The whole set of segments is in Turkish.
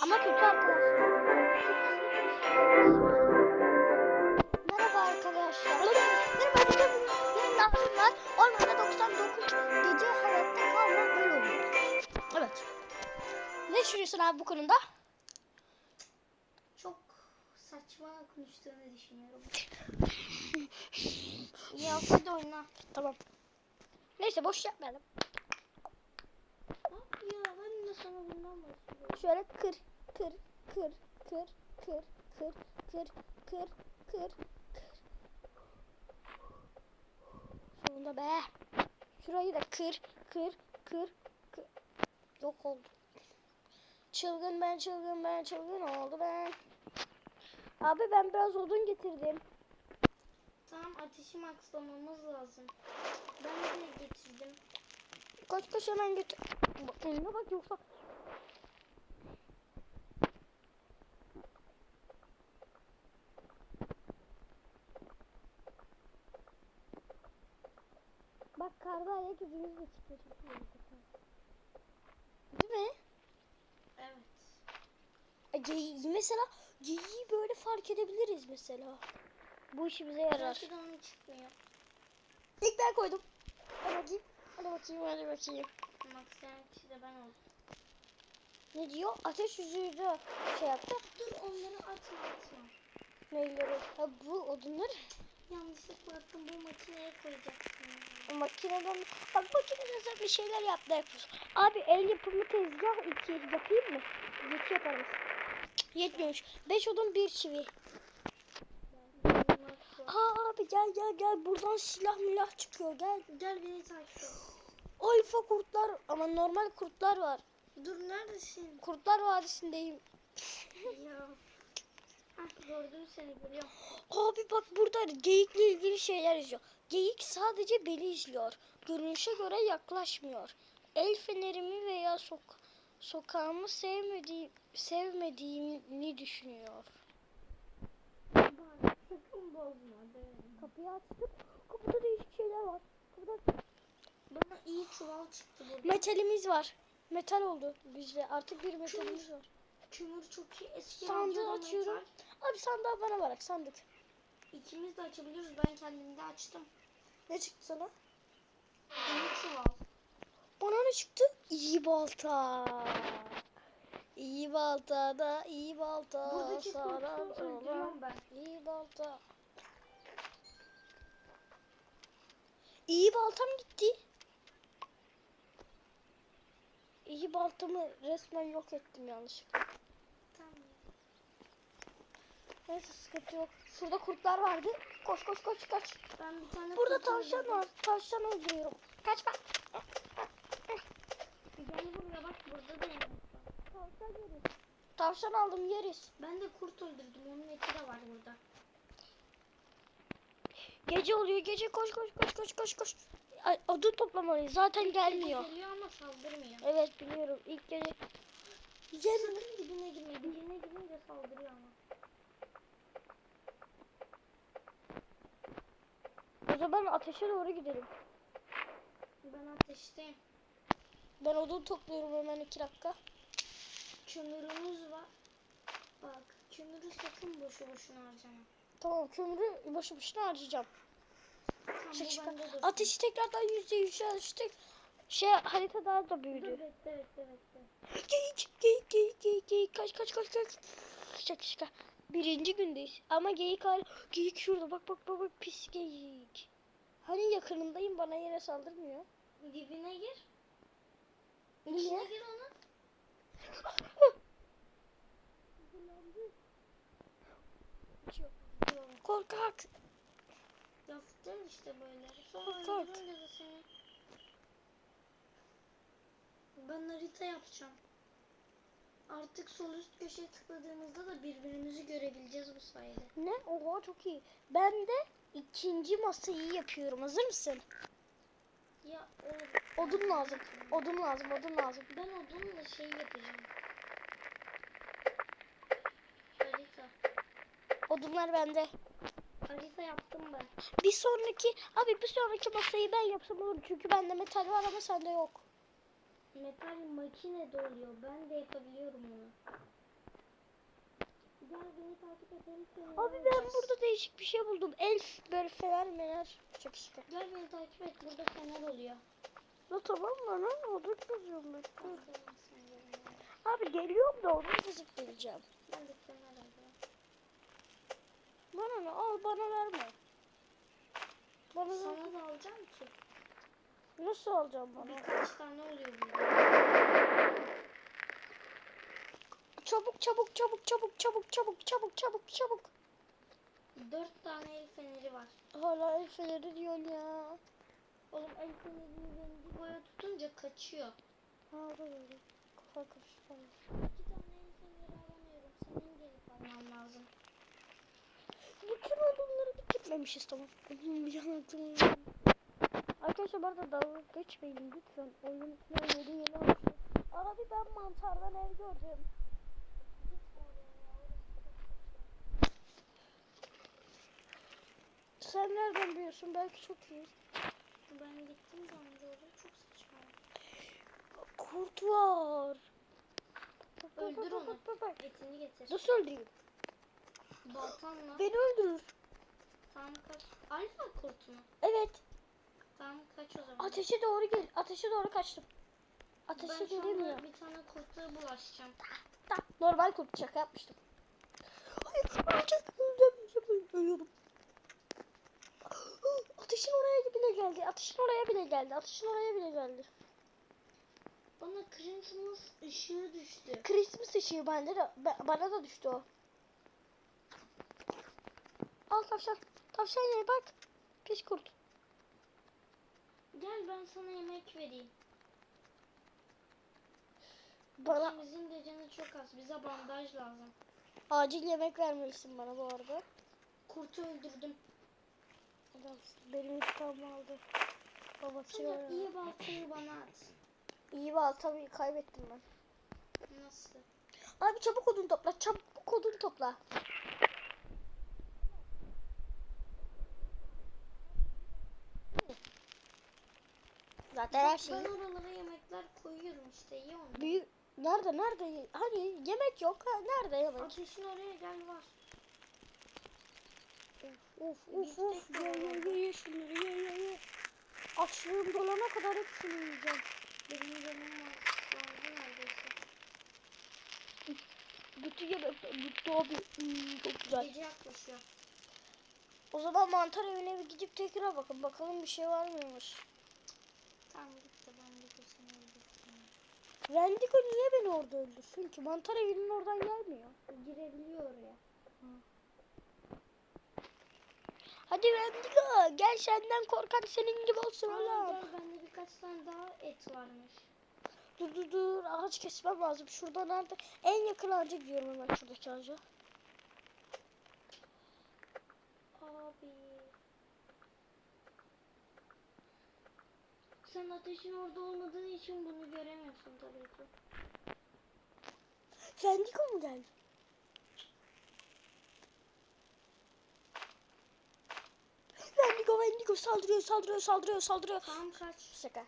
Ama kötü arkadaşlar. Merhaba arkadaşlar. Merhaba arkadaşlar. Benim lafım var. Ormanda 99 gece hayatta kalma bölümü. Evet. Ne düşünüyorsun abi bu konuda? Çok saçma konuştuğunu düşünüyorum. Ya hadi oyna. Tamam. Neyse boş yapmayalım. Bak ya ben de sana bundan bahsediyorum. Şöyle kır kır kır kır kır kır kır kır kır kır. Sonunda be. Şurayı da kır kır kır kır. Yok oldu. Çılgın ben çılgın ben çılgın oldu ben. Abi ben biraz odun getirdim. Tamam ateşi maxlamamız lazım. Ben de getirdim. Kaç kaç hemen getir. Bak önüne bak yoksa. Bak karda ayak izimiz de çıkıyor. Değil mi? Evet. Geyiği mesela geyiği böyle fark edebiliriz mesela. Bu işimize yarar. Belki de onun çıkmıyor. İlk ben koydum. Hadi bakayım. Hadi bakayım hadi bakayım. Maxlayan kişi de ben oldum. Ne diyor? Ateş yüzüğü de şey yaptı. Dur onları atma atma. Neyleri? Ha bu odunlar. Yanlışlıkla attım bu makineye koyacaksın. Makineden bak makineden bir şeyler yaptı yapıyoruz. Abi el yapımı tezgah iki yapayım mı? Yeti yaparız. Yetmiyormuş. Beş odun bir çivi. Aa abi gel gel gel buradan silah milah çıkıyor gel. Gel beni takip et. Alfa kurtlar ama normal kurtlar var. Dur neredesin? Kurtlar Vadisi'ndeyim. ya. Hah gördüm seni görüyorum. Abi bak burada geyikle ilgili şeyler yazıyor. Geyik sadece beni izliyor. Görünüşe göre yaklaşmıyor. El fenerimi veya sok sokağımı sevmediğim sevmediğini düşünüyor. Bak sakın bozma. derim. Kapıyı açtım. Kapıda değişik şeyler var. Kapıda Bana iyi çuval çıktı burada. metalimiz var. Metal oldu bizde. Artık bir metalimiz var. Kömür çok iyi. Eski Sandığı açıyorum. metal. Abi sandığı bana bırak sandık. İkimiz de açabiliyoruz. Ben kendimde açtım. Ne çıktı sana? İyi çuval. Bana ne çıktı? İyi balta. İyi balta da iyi balta. Buradaki saran öldürüyorum ben. İyi balta. İyi baltam gitti. İyi baltamı resmen yok ettim yanlışlıkla. Tamam. Neyse sıkıntı yok. Şurada kurtlar vardı. Koş koş koş kaç. Ben bir tane Burada tavşan var. Tavşan öldürüyorum. Kaçma. Gel buraya bak burada da yemek var. Tavşan yeriz. Tavşan aldım yeriz. Ben de kurt öldürdüm. Onun eti de var burada. Gece oluyor gece koş koş koş koş koş koş. Ay, odun toplamalıyız zaten gelmiyor. Geliyor ama saldırmıyor. Evet biliyorum ilk gece. Gel. Sakın dibine girme. Dibine girince saldırıyor ama. O zaman ateşe doğru gidelim. Ben ateşteyim. Ben odun topluyorum hemen iki dakika. Kömürümüz var. Bak kömürü sakın boşu boşuna harcama. Tamam kömürü boşu boşuna harcayacağım. Tamam Şey çıkar. dursun. Ateşi tekrardan yüzde yüz açtık. Şey harita daha da büyüdü. bekle bekle bekle. Geyik geyik geyik geyik geyik kaç kaç kaç kaç. Şaka şaka. Birinci gündeyiz. Ama geyik hala. Geyik şurada bak bak bak bak pis geyik. Hani yakınındayım bana yine saldırmıyor. Dibine gir. Niye? Gir onun. Korkak. Yaptın işte böyle. Sonra Korkak. öldürünce de seni. Ben harita yapacağım. Artık sol üst köşeye tıkladığımızda da birbirimizi görebileceğiz bu sayede. Ne? Oha çok iyi. Ben de ikinci masayı yapıyorum. Hazır mısın? Ya o Odun lazım. Odun lazım. Odun lazım. ben odunla şey yapacağım. Harita. Odunlar bende. Harita yaptım ben. Bir sonraki abi bir sonraki masayı ben yapsam olur. Çünkü bende metal var ama sende yok. Metal makine de oluyor. Ben de yapabiliyorum onu. Gel beni takip edelim. Abi ben burada değişik bir şey buldum. Elf böyle fener mener. Çok işte. Gel beni takip et. Burada fener oluyor. La tamam mı lan? Orada kızıyorum ben. Abi geliyorum da onu fizik geleceğim. Ben de fener. Bana ne? Al bana verme. Bana. Sana da alacağım ki. Nasıl alacağım bana? Birkaç tane oluyor burada. Çabuk çabuk çabuk çabuk çabuk çabuk çabuk çabuk çabuk. Dört tane el feneri var. Hala el feneri diyorsun ya. Oğlum el fenerini Wendigo'ya tutunca kaçıyor. Ha öyle. Kafa karıştı. İki tane el feneri alamıyorum. Senin gelip alman lazım. Bütün bitirmemişiz tamam. Arkadaşlar arada dalga geçmeyin lütfen. Oyun yeni yeni. Abi ben mantardan ev gördüm. Sen nereden biliyorsun? Belki çok iyi. Ben gittim zaman gördüm. Çok saçma. Kurt var. Öldür onu. Etini getir. Nasıl öldüreyim? Baltanla. Beni öldürür. Tamam kaç. Alfa kurtu mu? Evet. Tamam kaç o zaman. Ateşe doğru gel. Ateşe doğru kaçtım. ben Ateşe şu gelemiyor. anda bir tane kurta bulaşacağım. Da, normal kurt şaka yapmıştım. Ölüyorum. Ateşin oraya bile geldi. Ateşin oraya bile geldi. Ateşin oraya bile geldi. Bana Christmas ışığı düştü. Christmas ışığı bende de, ba- bana da düştü o. Al tavşan. Tavşan ye bak. Pis kurt. Gel ben sana yemek vereyim. Bana İkimizin de canı çok az. Bize bandaj lazım. acil yemek vermelisin bana bu arada. Kurtu öldürdüm. Adamsın. Benim intikamımı aldı. Babası Sana iyi baltayı bana at. İyi baltamı kaybettim ben. Nasıl? Abi çabuk odun topla. Çabuk odun topla. Zaten her şey Ben oralara yemekler koyuyorum işte. iyi onu. büyük. Nerede nerede? Hani yemek yok ha? Nerede yemek? Ateşin oraya gel var. Of of of. Ye ye ye ye şunları ye ye ye. Açlığım dolana kadar hepsini yiyeceğim. Benim canım var. Lazım neredeyse. Bütün yemekler bitti abi. Hmm, çok güzel. Gece yaklaşıyor. O zaman mantar evine bir gidip tekrar bakın. Bakalım bir şey var mıymış. Gitti ben de seni öldürdüm. Wendigo niye beni orada öldürsün ki? Mantar evinin oradan gelmiyor. Girebiliyor oraya. Hadi Wendigo gel senden korkak senin gibi olsun oğlum. gel bende birkaç tane daha et varmış. Dur dur dur ağaç kesmem lazım. Şurada nerede? En yakın ağaca gidiyorum hemen şuradaki ağaca. Abi. Sen ateşin orada olmadığın için bunu göremiyorsun tabii ki. Wendigo mu geldi? Wendigo Wendigo saldırıyor saldırıyor saldırıyor saldırıyor. Tamam kaç. Şaka.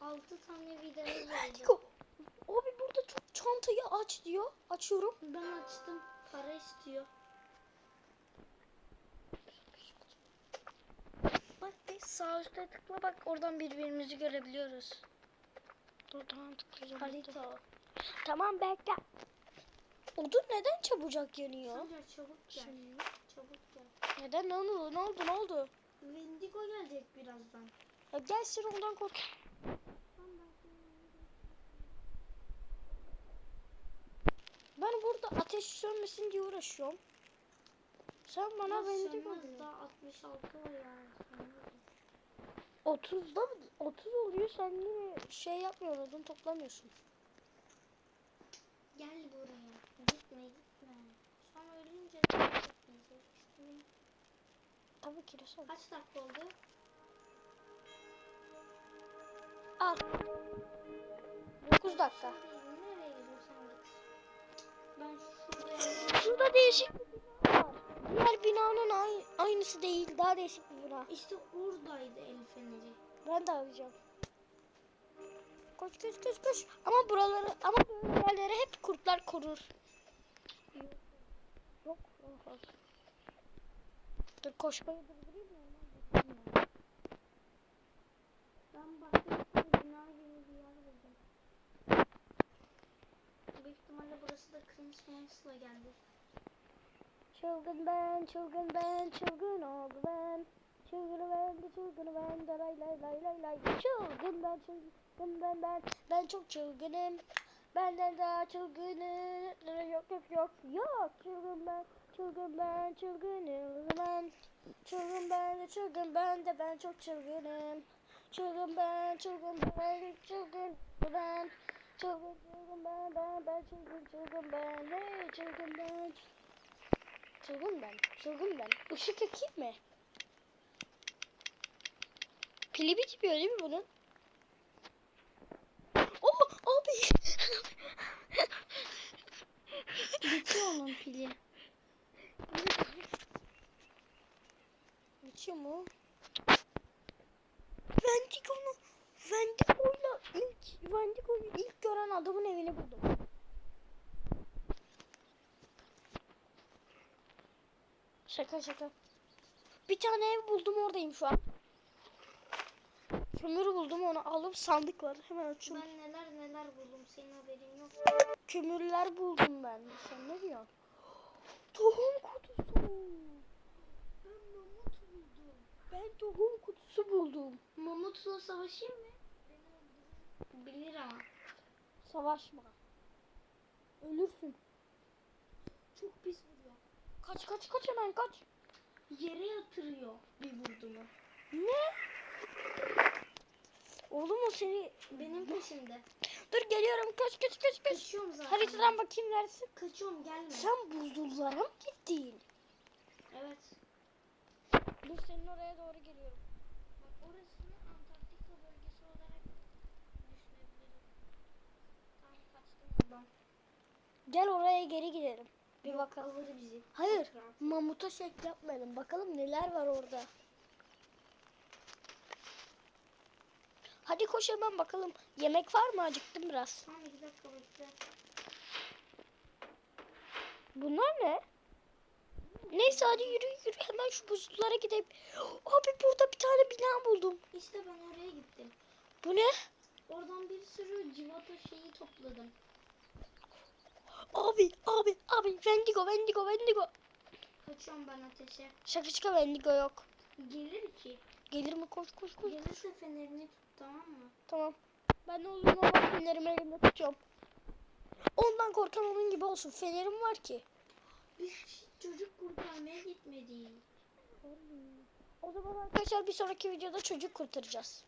Altı tane oldu. Wendigo. Abi burada çok çantayı aç diyor. Açıyorum. Ben açtım. Para istiyor. Bak bir sağ üstte tıkla bak oradan birbirimizi görebiliyoruz. Dur tamam tıklayacağım. Harita o. Tamam bekle. Odun neden çabucak yanıyor? Sancar çabuk gel. Şimdi. Çabuk gel. Neden ne oldu ne oldu ne oldu? Wendigo gelecek birazdan. Ya gelsin ondan kork. Ben burada ateş sönmesin diye uğraşıyorum. Sen bana Ya beni sönmez daha 66 var ya. Sönmez. 30'da mı? 30 oluyor sen yine şey yapmıyorsun odun toplamıyorsun. Gel buraya. Gitme gitme. Sonra ölünce gitmeyecek. Tabii ki de sen. Kaç dakika oldu? Al. 9 dakika. Nereye gidiyorsan git. Ben şuraya Şurada değişik bir var. Diğer binanın ay- aynısı değil. Daha değişik bir bina. İşte oradaydı el feneri. Ben de arayacağım. Koş koş koş koş. Ama buraları ama böyle hep kurtlar korur. Yok. Yok. Dur koşmayı durdurayım mı? Ben baktım bina gibi bir yer buldum. Büyük ihtimalle burası da Christmas'la geldi. Çılgın ben, çılgın ben, çılgın oldu ben. Çılgını ben de çılgını ben de lay lay lay lay lay. Çılgın ben, çılgın ben ben. Ben çok çılgınım. Benden daha çılgını yok yok yok yok. Çılgın ben, çılgın ben, çılgınım ben. Çılgın ben de çılgın ben de ben çok çılgınım. Çılgın ben, çılgın ben, çılgın ben. Çılgın çılgın ben, ben, ben çılgın çılgın ben. Hey çılgın ben. Çılgın ben, çılgın ben. Işık yakayım mı? Pili bitmiyor değil mi bunun? Oh abi. Bitiyor onun pili. Bitiyor mu? Vendigo'nu Vendigo'yla ilk Vendigo'yu ilk gören adamın evini buldum. Şaka şaka. Bir tane ev buldum oradayım şu an. Kömür buldum onu alıp sandık var. Hemen açıyorum. Ben neler neler buldum senin haberin yok. Kömürler buldum ben. Sen ne diyorsun? Tohum kutusu. Ben mamut buldum. Ben tohum kutusu buldum. Mamut'la savaşayım mı? Bilir ama. Savaşma. Ölürsün. Çok pis vuruyor. Kaç kaç kaç hemen kaç. Yere yatırıyor bir vurduğumu. Ne? Oğlum o seni... Benim peşimde. Dur geliyorum kaç kaç kaç kaç. Kaçıyorum zaten. Haritadan bakayım neredesin? Kaçıyorum gelme. Sen buzullara mı gittin? Evet. Dur senin oraya doğru geliyorum. Bak orasını Antarktika bölgesi olarak düşünebilirim. Tam kaçtım oradan. Gel oraya geri gidelim. Bir bakalım. Alır bizi. Hayır. Mamuta şekli yapmayalım. Bakalım neler var orada. Hadi koş hemen bakalım. Yemek var mı? Acıktım biraz. Tamam iki dakika bekle. Bunlar ne? Neyse hadi yürü yürü. Hemen şu buzullara gidelim. Abi burada bir tane bina buldum. İşte ben oraya gittim. Bu ne? Oradan bir sürü civata şeyi topladım. Abi abi abi. Wendigo Wendigo Wendigo. Kaçıyorum ben ateşe. Şaka şaka Wendigo yok. Gelir ki. Gelir mi? Koş koş koş. Gelirse fenerini tut tamam mı? Tamam. Ben ne olduğunu bak fenerimi elimde tutuyorum. Ondan korkan onun gibi olsun. Fenerim var ki. Biz çocuk kurtarmaya gitmedik. O zaman arkadaşlar bir sonraki videoda çocuk kurtaracağız.